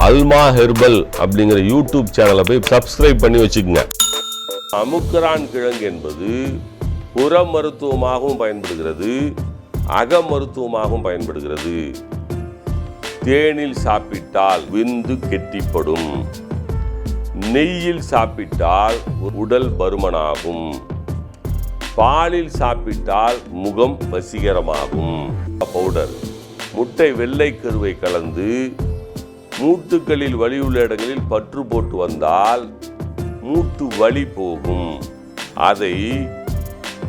அல்மா herbal அப்படிங்கிற YouTube சேனலை போய் சப்ஸ்கிரைப் பண்ணி வச்சுக்கோங்க. அமுக்கரான் கிழங்கு என்பது புற மருத்துவமாகவும் பயன்படுகிறது அக மருத்துவமாகவும் பயன்படுகிறது. தேனில் சாப்பிட்டால் விந்து கெட்டிப்படும். நெய்யில் சாப்பிட்டால் உடல் பருமனாகும். பாலில் சாப்பிட்டால் முகம் வசீகரமாகும். பவுடர் முட்டை வெள்ளை கருவை கலந்து மூட்டுக்களில் வலி உள்ள இடங்களில் பற்று போட்டு வந்தால் மூட்டு வலி போகும். அதை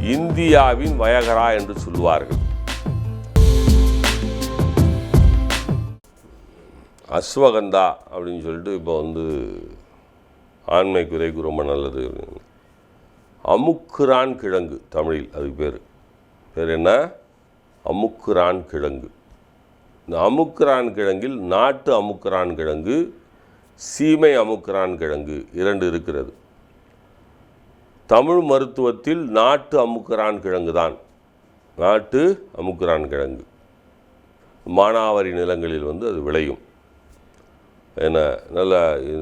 இந்தியாவின் வயகரா என்று சொல்லுவார்கள். அஸ்வகந்தா அப்படின்னு சொல்லிட்டு இப்போ வந்து ஆண்மை குறைக்கு ரொம்ப நல்லது. அமுக்குரான் கிழங்கு தமிழில் அதுக்கு பேர். பேர் என்ன? அமுக்குரான் கிழங்கு. இந்த அமுக்கிறான் கிழங்கில் நாட்டு அமுக்கிறான் கிழங்கு சீமை அமுக்கிறான் கிழங்கு இரண்டு இருக்கிறது. தமிழ் மருத்துவத்தில் நாட்டு அமுக்கிறான் கிழங்கு தான் நாட்டு அமுக்கிறான் கிழங்கு மானாவாரி நிலங்களில் வந்து அது விளையும். என்ன நல்ல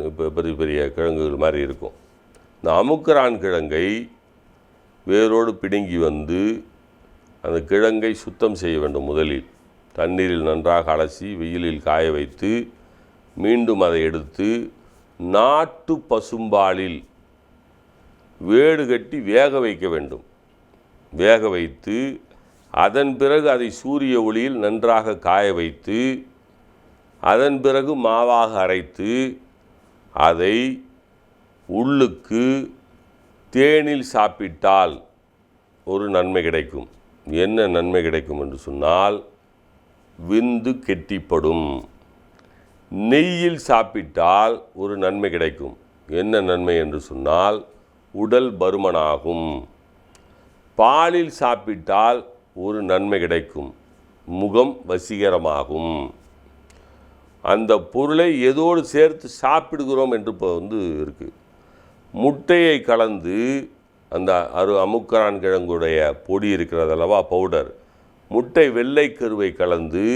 இப்போ பெரிய பெரிய கிழங்குகள் மாதிரி இருக்கும். இந்த அமுக்கரான் கிழங்கை வேரோடு பிடுங்கி வந்து அந்த கிழங்கை சுத்தம் செய்ய வேண்டும் முதலில். தண்ணீரில் நன்றாக அலசி வெயிலில் காய வைத்து மீண்டும் அதை எடுத்து நாட்டு பசும்பாலில் வேடு கட்டி வேக வைக்க வேண்டும். வேக வைத்து அதன் பிறகு அதை சூரிய ஒளியில் நன்றாக காய வைத்து அதன் பிறகு மாவாக அரைத்து அதை உள்ளுக்கு தேனில் சாப்பிட்டால் ஒரு நன்மை கிடைக்கும். என்ன நன்மை கிடைக்கும் என்று சொன்னால் விந்து கெட்டிப்படும். நெய்யில் சாப்பிட்டால் ஒரு நன்மை கிடைக்கும். என்ன நன்மை என்று சொன்னால் உடல் பருமனாகும். பாலில் சாப்பிட்டால் ஒரு நன்மை கிடைக்கும். முகம் வசீகரமாகும். அந்த பொருளை எதோடு சேர்த்து சாப்பிடுகிறோம் என்று இப்போ வந்து இருக்குது முட்டையை கலந்து அந்த அரு அமுக்கரான் கிழங்குடைய பொடி இருக்கிறதல்லவா பவுடர். முட்டை வெள்ளை கருவை கலந்து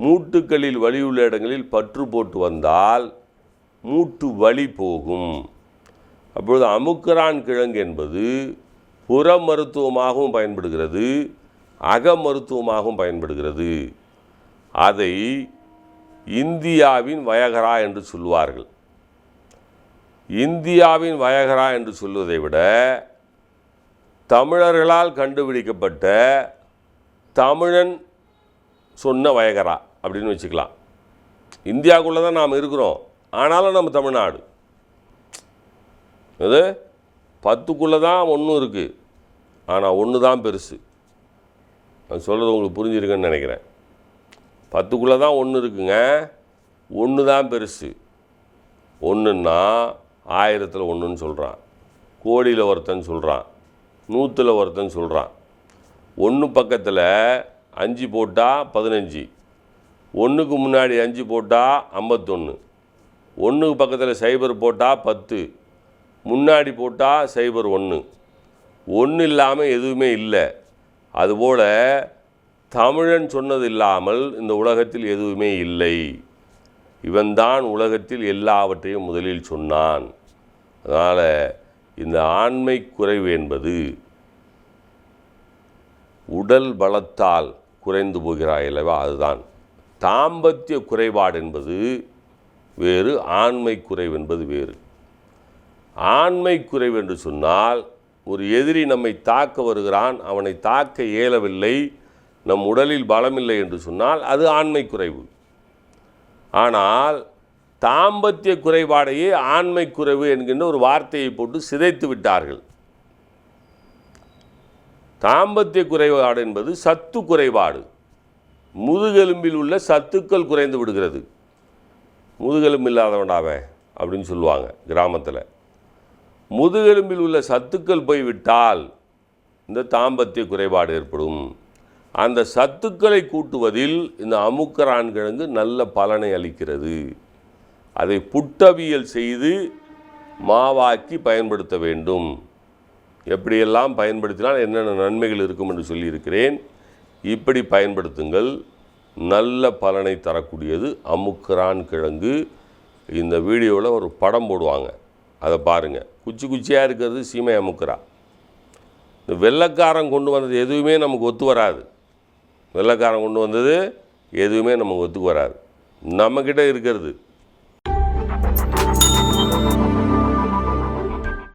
மூட்டுக்களில் வலி உள்ள இடங்களில் பற்று போட்டு வந்தால் மூட்டு வலி போகும். அப்பொழுது அமுக்கரான் கிழங்கு என்பது புற மருத்துவமாகவும் பயன்படுகிறது அக மருத்துவமாகவும் பயன்படுகிறது. அதை இந்தியாவின் வயகரா என்று சொல்வார்கள் இந்தியாவின் வயகரா என்று சொல்வதை விட தமிழர்களால் கண்டுபிடிக்கப்பட்ட தமிழன் சொன்ன வயகரா அப்படின்னு வச்சுக்கலாம். இந்தியாவுக்குள்ளே தான் நாம் இருக்கிறோம். ஆனாலும் நம்ம தமிழ்நாடு. அது பத்துக்குள்ளே தான் ஒன்றும் இருக்குது ஆனால் ஒன்று தான் பெருசு. நான் சொல்கிறது உங்களுக்கு புரிஞ்சிருக்குன்னு நினைக்கிறேன். பத்துக்குள்ளே தான் ஒன்று இருக்குங்க. ஒன்று தான் பெருசு. ஒன்றுன்னா ஆயிரத்தில் ஒன்றுன்னு சொல்கிறான் கோடியில் ஒருத்தன் சொல்கிறான் நூற்றில் ஒருத்தன் சொல்கிறான் ஒன்று பக்கத்தில் அஞ்சு போட்டால் பதினஞ்சு. ஒன்றுக்கு முன்னாடி அஞ்சு போட்டால் ஐம்பத்தொன்று ஒன்றுக்கு பக்கத்தில் சைபர் போட்டால் பத்து. முன்னாடி போட்டால் சைபர் ஒன்று ஒன்று இல்லாமல் எதுவுமே இல்லை. அதுபோல் தமிழன் சொன்னது இல்லாமல் இந்த உலகத்தில் எதுவுமே இல்லை. இவன்தான் உலகத்தில் எல்லாவற்றையும் முதலில் சொன்னான். அதனால் இந்த ஆண்மை குறைவு என்பது உடல் பலத்தால் குறைந்து போகிறாய் அல்லவா? அதுதான். தாம்பத்திய குறைபாடு என்பது வேறு ஆண்மை குறைவு என்பது வேறு. ஆண்மை குறைவு என்று சொன்னால் ஒரு எதிரி நம்மை தாக்க வருகிறான் அவனை தாக்க இயலவில்லை நம் உடலில் பலமில்லை என்று சொன்னால் அது ஆண்மை குறைவு. ஆனால் தாம்பத்திய குறைபாடையே ஆண்மை குறைவு என்கின்ற ஒரு வார்த்தையை போட்டு சிதைத்து விட்டார்கள். தாம்பத்திய குறைபாடு என்பது சத்து குறைபாடு. முதுகெலும்பில் உள்ள சத்துக்கள் குறைந்து விடுகிறது. முதுகெலும்பு இல்லாதவனாவே அப்படின்னு சொல்லுவாங்க கிராமத்தில். முதுகெலும்பில் உள்ள சத்துக்கள் போய்விட்டால் இந்த தாம்பத்திய குறைபாடு ஏற்படும். அந்த சத்துக்களை கூட்டுவதில் இந்த அமுக்கரான் கிழங்கு நல்ல பலனை அளிக்கிறது. அதை புட்டவியல் செய்து மாவாக்கி பயன்படுத்த வேண்டும். எப்படியெல்லாம் பயன்படுத்தினால் என்னென்ன நன்மைகள் இருக்கும் என்று சொல்லியிருக்கிறேன். இப்படி பயன்படுத்துங்கள். நல்ல பலனை தரக்கூடியது அமுக்குரான் கிழங்கு. இந்த வீடியோவில் ஒரு படம் போடுவாங்க. அதை பாருங்கள் குச்சி குச்சியாக இருக்கிறது சீமை அமுக்குரா இந்த வெள்ளைக்காரன் கொண்டு வந்தது எதுவுமே நமக்கு ஒத்து வராது. வெள்ளைக்காரன் கொண்டு வந்தது எதுவுமே நமக்கு ஒத்துக்கு வராது. நம்மக்கிட்ட இருக்கிறது.